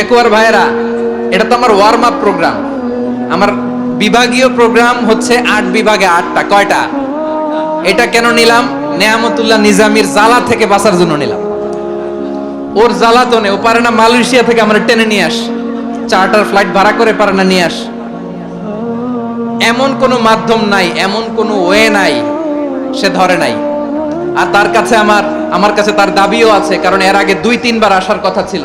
পেকুয়ার ভাইয়েরা, এটা তো আমার ওয়ার্ম আপ প্রোগ্রাম আমার বিভাগীয় প্রোগ্রাম হচ্ছে আট বিভাগে আটটা, কয়টা? এটা কেন নিলাম? নেয়ামতুল্লাহ নিজামির জ্বালা থেকে বাঁচার জন্য নিলাম। ওর জ্বালাতনে ও পারে না মালয়েশিয়া থেকে আমরা টেনে নিয়ে আস। চার্টার ফ্লাইট ভাড়া করে পারে না নিয়ে আস। এমন কোনো মাধ্যম নাই, এমন কোনো ওয়ে নাই, সে ধরে নাই। আর তার কাছে আমার আমার কাছে তার দাবিও আছে, কারণ এর আগে দুই, তিনবার আসার কথা ছিল।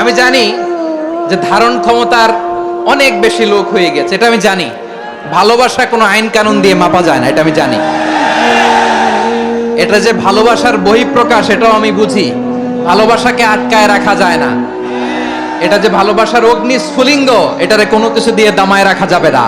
আমি জানি যে ধারণ ক্ষমতার অনেক বেশি লোক হয়ে গেছে, এটা আমি জানি। ভালোবাসা কোনো আইন কানুন দিয়ে মাপা যায় না, এটা আমি জানি। এটা যে ভালোবাসার বহিঃপ্রকাশ, এটাও আমি বুঝি। ভালোবাসাকে আটকায় রাখা যায় না। এটা যে ভালোবাসার অগ্নি স্ফুলিঙ্গ এটারে কোনো কিছু দিয়ে দামায় রাখা যাবে না।